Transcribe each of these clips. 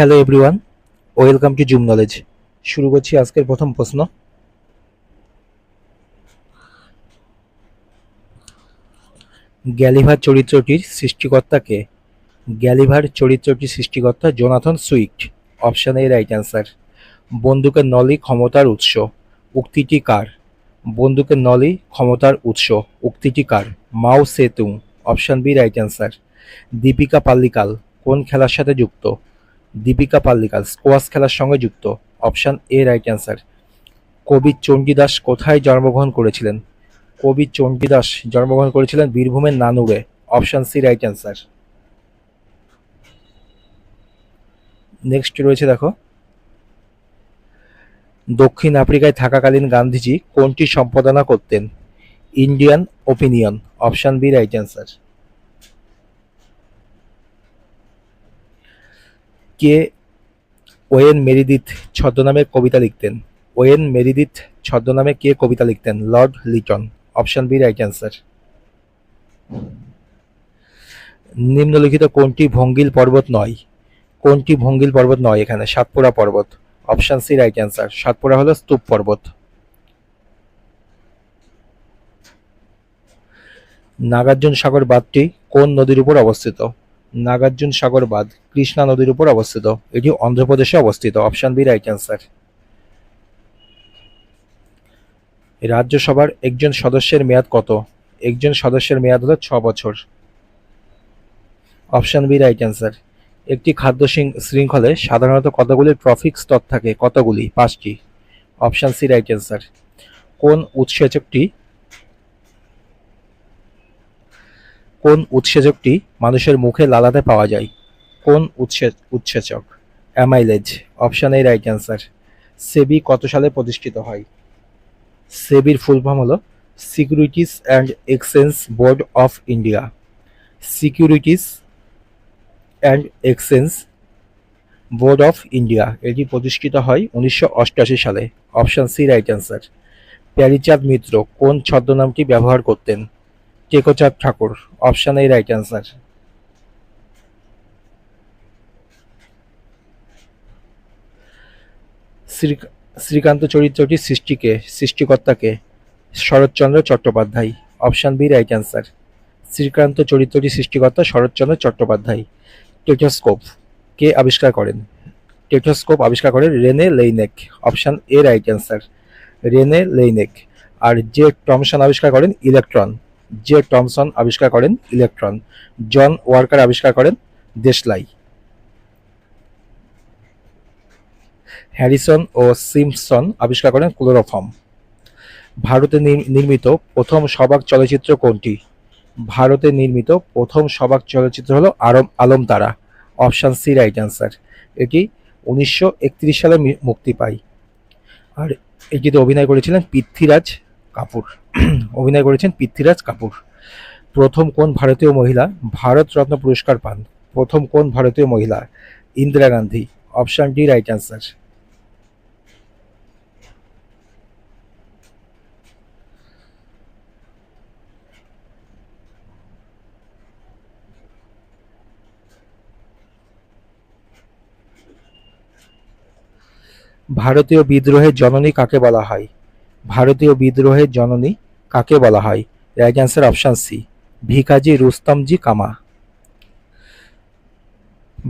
Hello everyone welcome to Zoom Knowledge শুরু করছি আজকের প্রথম প্রশ্ন। গ্যালিভার চরিত্রটির সৃষ্টিকর্তাকে গ্যালিভার চরিত্রটির সৃষ্টিকর্তা Jonathan Swift option A right answer বন্দুকের নলি ক্ষমতার উৎস, উক্তিটি কার? বন্দুকের নলি ক্ষমতার উৎস, উক্তিটি কার? Mao Tsetung. Option B right answer Dipika Pallikal, কোন খেলার সাথে যুক্ত? দীপিকা পাল্লিকাল স্কোয়াশ খেলার সঙ্গে যুক্ত। অপশন এ রাইট অ্যান্সার কবি চণ্ডীদাস কোথায় জন্মগ্রহণ করেছিলেন? কবি চণ্ডীদাস জন্মগ্রহণ করেছিলেন বীরভূমের নানুরে। Option C right answer next রয়েছে দেখো। দক্ষিণ আফ্রিকায় থাকাকালীন গান্ধীজি কোনটি সম্পাদনা করতেন? Indian Opinion option B right answer কে ওয়েন মেরিদিথ ছদ্মনামে কবিতা লিখতেন? ওয়েন মেরিদিথ ছদ্মনামে কে কবিতা লিখতেন? Lord Lytton. Option B, right answer. নিম্নলিখিত কোনটি ভঙ্গিল পর্বত নয়? কোনটি ভঙ্গিল পর্বত নয় এখানে? সাতপুরা পর্বত। Option C, right answer. Satpura হলো স্তূপ পর্বত। নাগার্জুন সাগর বাঁধটি কোন নদীর উপর অবস্থিত? নাগার্জুন সাগর বাঁধ কৃষ্ণা নদীর উপর অবস্থিত। এটি অন্ধ্রপ্রদেশে অবস্থিত। Option B, right answer. রাজ্যসভার একজন সদস্যের মেয়াদ কত? একজন সদস্যের মেয়াদ হলো ছ বছর। Option B, right answer. একটি খাদ্য শৃঙ্খলে সাধারণত কতগুলি ট্রফিক স্তর থাকে? কতগুলি? পাঁচটি। Option C, right answer. কোন উৎসেচকটি কোন উৎসেচকটি মানুষের মুখে লালাতে পাওয়া যায়? কোন উৎসে, উৎসেচক? Amylase option A right answer SEBI কত সালে প্রতিষ্ঠিত হয়? সেবির ফুল ফর্ম হলো securities and exchange board of India securities and exchange board of India এটি প্রতিষ্ঠিত হয় উনিশশো অষ্টআশি সালে। Option C right answer Pearychand Mitra কোন ছদ্মনামটি ব্যবহার করতেন? Tekchand Thakur option A right answer Srikanta চরিত্রটির সৃষ্টিকে, সৃষ্টিকর্তাকে, Saratchandra Chattopadhyay option B right answer Srikanta চরিত্রটির সৃষ্টিকর্তা শরৎচন্দ্র চট্টোপাধ্যায়। টেটোস্কোপ কে আবিষ্কার করেন? টেটোস্কোপ আবিষ্কার করেন Rene Laennec option A right answer Rene Laennec, আর যে টমসন আবিষ্কার করেন ইলেকট্রন। যে টমসন আবিষ্কার করেন ইলেকট্রন, জন ওয়ার্কার আবিষ্কার করেন দেশলাই। হ্যারিসন ও সিমসন আবিষ্কার করেন ক্লোরোফর্ম। ভারতে নির- নির্মিত প্রথম সবাক চলচ্চিত্র কোনটি? ভারতে নির্মিত প্রথম সবাক চলচ্চিত্র হলো আরম আলম তারা অপশান সি রাইট অ্যান্সার। এটি উনিশশো একত্রিশ সালে মুক্তি পায়। আর এটিতে অভিনয় করেছিলেন পৃথ্বীরাজ কাপুর। অভিনয় করেছেন পৃথ্বীরাজ কাপুর। প্রথম কোন ভারতীয় মহিলা ভারত রত্ন পুরস্কার পান? প্রথম কোন ভারতীয় মহিলা? Indira Gandhi. Option D, right answer. ভারতীয় বিদ্রোহের জননী কাকে বলা হয়? ভারতীয় বিদ্রোহের জননী কাকে বলা হয়? Right answer option C Bhikaiji Rustomji Cama.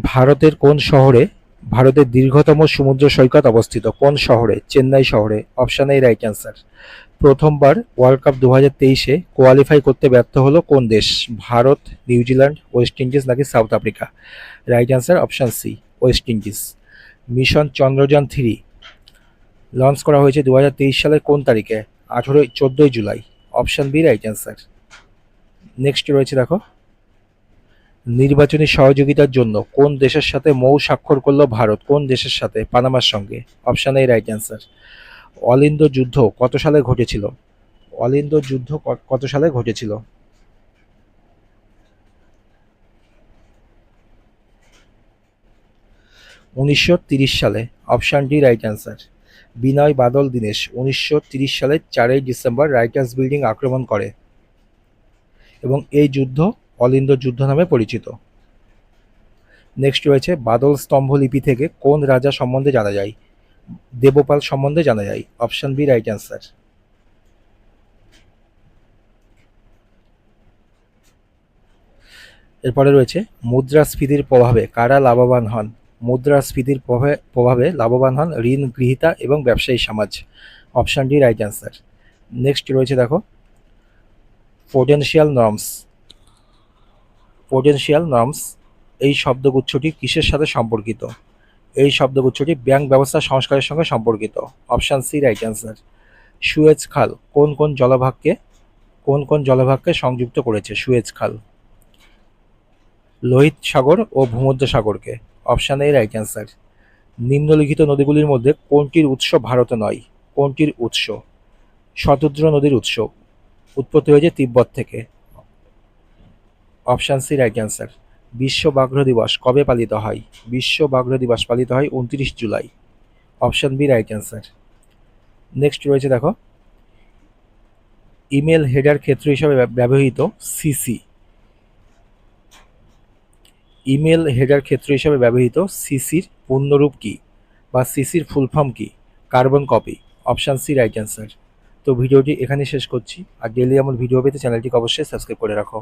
ভারতের কোন শহরে ভারতের দীর্ঘতম সমুদ্র সৈকত অবস্থিত? কোন শহরে? চেন্নাই শহরে। অপশান এই রাইট অ্যান্সার প্রথমবার ওয়ার্ল্ড কাপ দু হাজার তেইশে কোয়ালিফাই করতে ব্যর্থ হলো কোন দেশ? Bharat New Zealand West Indies নাকি South Africa right answer option C West Indies mission Chandrayaan three launch করা হয়েছে দু হাজার তেইশ সালের কোন তারিখে? আঠেরোই, চোদ্দোই July. Option B, right answer. Next রয়েছে দেখো। নির্বাচনী সহযোগিতার জন্য কোন দেশের সাথে মৌ স্বাক্ষর করল ভারত? কোন দেশের সাথে? পানামার সঙ্গে। অপশান এই রাইট অ্যান্সার। অলিন্দ যুদ্ধ কত সালে ঘটেছিল? অলিন্দ যুদ্ধ কত সালে ঘটেছিল? উনিশশো সালে। Option D, right answer. Binoy Badal Dinesh উনিশশো সালের চারই ডিসেম্বর রাইটার্স বিল্ডিং আক্রমণ করে এবং এই যুদ্ধ অলিন্দ যুদ্ধ নামে পরিচিত। নেক্সট রয়েছে বাদল স্তম্ভ লিপি থেকে কোন রাজা সম্বন্ধে জানা যায়? দেবপাল সম্বন্ধে জানা যায়। অপশন বি রাইট অ্যান্সার এরপরে রয়েছে মুদ্রাস্ফীতির প্রভাবে কারা লাভবান হন? মুদ্রাস্ফীতির প্রভাবে লাভবান হন ঋণ গৃহীতা এবং ব্যবসায়ী সমাজ। Option D right answer next রয়েছে দেখো পোটেনশিয়াল নর্মস পোটেনশিয়াল নর্মস এই শব্দগুচ্ছটি কিসের সাথে সম্পর্কিত? এই শব্দগুচ্ছটি ব্যাংক ব্যবস্থা সংস্কারের সঙ্গে সম্পর্কিত। Option C right answer Suez খাল কোন কোন জলভাগকে, কোন কোন জলভাগকে সংযুক্ত করেছে? সুয়েজ খাল। লোহিত সাগর ও ভূমধ্য সাগরকে অপশান এ রাইট অ্যান্সার নিম্নলিখিত নদীগুলির মধ্যে কোনটির উৎস ভারতে নয়? কোনটির উৎস? শতদ্র নদীর উৎস। উৎপত্তি হয়েছে তিব্বত থেকে। অপশান সি রাইট অ্যান্সার বিশ্ব বাঘ্র দিবস কবে পালিত হয়? বিশ্ব বাঘ্র দিবস পালিত হয় উনত্রিশ July. Option B right answer next রয়েছে দেখো। ইমেল হেডার ক্ষেত্র হিসাবে ব্যব- ব্যবহৃত সিসি। ইমেল হেডার ক্ষেত্র হিসেবে ব্যবহৃত সিসির পূর্ণরূপ কি বা সিসির ফুল ফর্ম কি? Carbon copy, option C, right answer. তো ভিডিওটি এখানে শেষ করছি। আর ডেলি আমার ভিডিও পেতে চ্যানেলটিকে অবশ্যই সাবস্ক্রাইব করে রাখো।